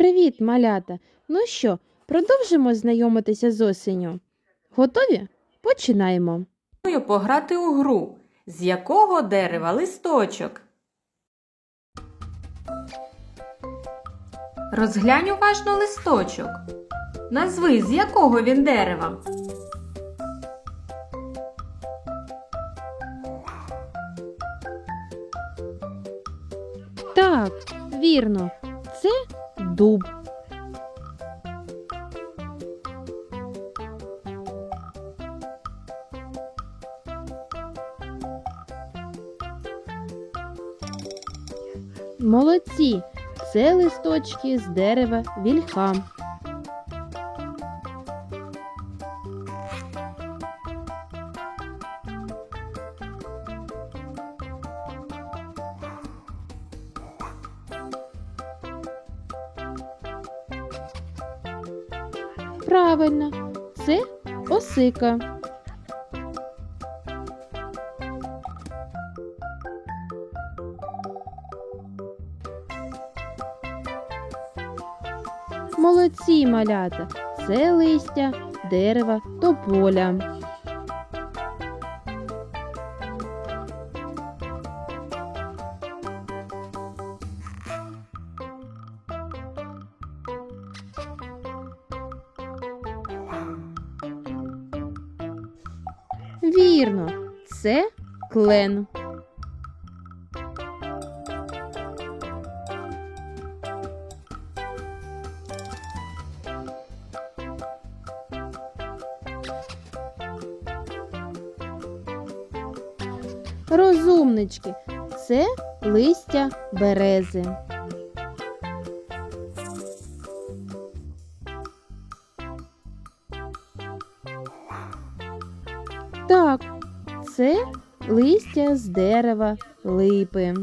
Привіт, малята! Ну що, продовжимо знайомитися з осінню? Готові? Починаємо. Пограти у гру. З якого дерева листочок? Розглянь уважно листочок. Назви, з якого він дерева. Так, вірно, це дуб. Молодці! Це листочки з дерева вільха. Правильно, це осика. Молодці малята, це листя дерева тополя. Вірно, це клен. Розумнички, це листя берези. Так, це листя з дерева липи.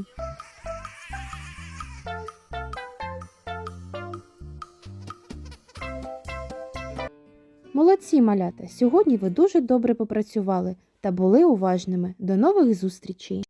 Молодці малята! Сьогодні ви дуже добре попрацювали та були уважними. До нових зустрічей!